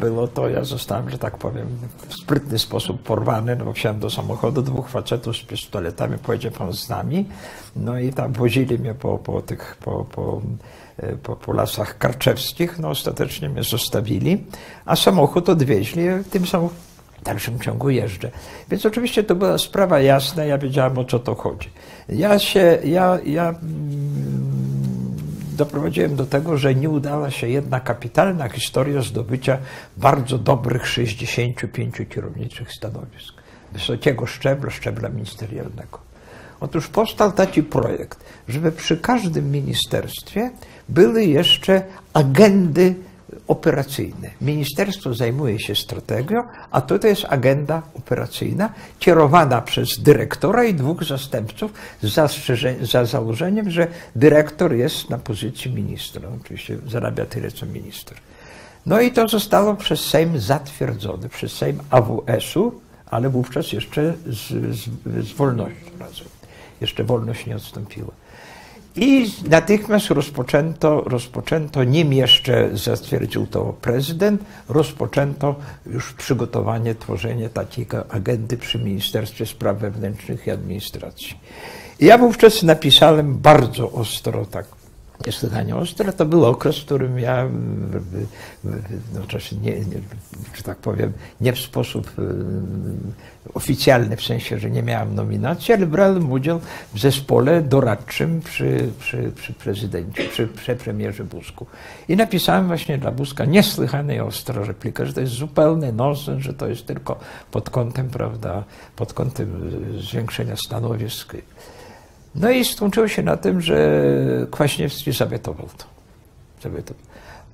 było, to ja zostałem, że tak powiem, w sprytny sposób porwany, no bo wsiadłem do samochodu, dwóch facetów z pistoletami, pojedzie pan z nami, no i tam wozili mnie po, po tych, po, po, e, po, po lasach karczewskich, no ostatecznie mnie zostawili, a samochód odwieźli, tym samym w dalszym ciągu jeżdżę. Więc oczywiście to była sprawa jasna, ja wiedziałem o co to chodzi. Ja się, ja, ja doprowadziłem do tego, że nie udała się jedna kapitalna historia zdobycia bardzo dobrych 65 kierowniczych stanowisk wysokiego szczebla, szczebla ministerialnego. Otóż powstał taki projekt, żeby przy każdym ministerstwie były jeszcze agendy operacyjne. Ministerstwo zajmuje się strategią, a to jest agenda operacyjna kierowana przez dyrektora i dwóch zastępców za, za założeniem, że dyrektor jest na pozycji ministra. Oczywiście zarabia tyle, co minister. No i to zostało przez Sejm zatwierdzone, przez Sejm AWS-u, ale wówczas jeszcze z, z, z wolnością razem. Jeszcze wolność nie odstąpiła. I natychmiast rozpoczęto, rozpoczęto, nim jeszcze zatwierdził to prezydent, rozpoczęto już przygotowanie, tworzenie takiej agendy przy Ministerstwie Spraw Wewnętrznych i Administracji. I ja wówczas napisałem bardzo ostro, tak niesłychanie ostre. To był okres, w którym ja, no, nie, nie, że tak powiem, nie w sposób y, oficjalny, w sensie, że nie miałem nominacji, ale brałem udział w zespole doradczym przy, przy, przy prezydencie, przy, przy premierze Busku. I napisałem właśnie dla Buska niesłychanie ostro replikę, że to jest zupełny nonsens, że to jest tylko pod kątem, prawda, pod kątem zwiększenia stanowisk no i skończyło się na tym, że Kwaśniewski zawetował to. Zawetował.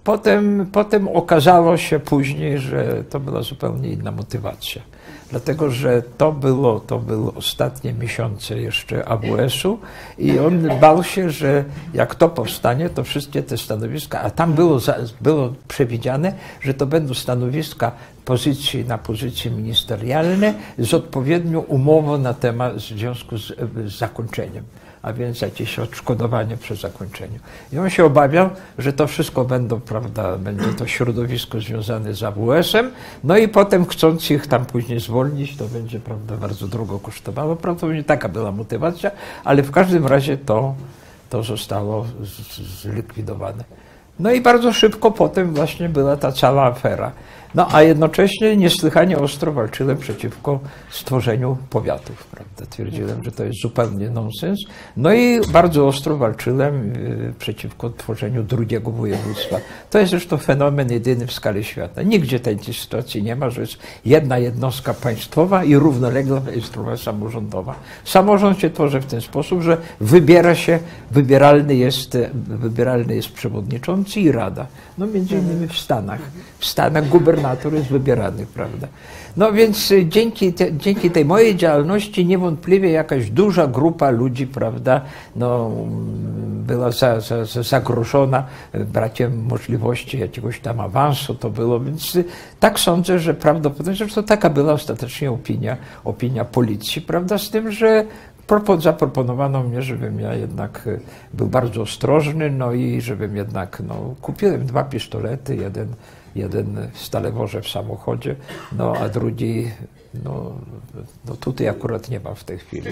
Potem, potem okazało się później, że to była zupełnie inna motywacja. Dlatego, że to było, to były ostatnie miesiące jeszcze AWS-u i on bał się, że jak to powstanie, to wszystkie te stanowiska, a tam było, było przewidziane, że to będą stanowiska pozycji na pozycje ministerialne z odpowiednią umową na temat w związku z, z zakończeniem a więc jakieś odszkodowanie przy zakończeniu. I on się obawiał, że to wszystko będą, prawda, będzie to środowisko związane z AWS-em, no i potem chcąc ich tam później zwolnić, to będzie, prawda, bardzo drogo kosztowało. Prawdopodobnie taka była motywacja, ale w każdym razie to, to zostało zlikwidowane. No i bardzo szybko potem właśnie była ta cała afera. No a jednocześnie niesłychanie ostro walczyłem przeciwko stworzeniu powiatów, prawda? Twierdziłem, że to jest zupełnie nonsens. No i bardzo ostro walczyłem y, przeciwko tworzeniu drugiego województwa. To jest zresztą fenomen jedyny w skali świata. Nigdzie tej sytuacji nie ma, że jest jedna jednostka państwowa i równolegle struktura samorządowa. Samorząd się tworzy w ten sposób, że wybiera się, wybieralny jest, wybieralny jest przewodniczący i rada. No między innymi w Stanach. W Stanach gubernator jest wybierany, prawda? No więc y, dzięki, te, dzięki tej mojej działalności niewątpliwie jakaś duża grupa ludzi, prawda, no, była za, za, za zagrożona brakiem możliwości jakiegoś tam awansu, to było, więc y, tak sądzę, że prawdopodobnie, że to taka była ostatecznie opinia, opinia policji, prawda, z tym, że zaproponowano mnie, żebym ja jednak y, był bardzo ostrożny, no i żebym jednak, no, kupiłem dwa pistolety, jeden jeden Staleworze w samochodzie, no a drugi, no, no tutaj akurat nie ma w tej chwili.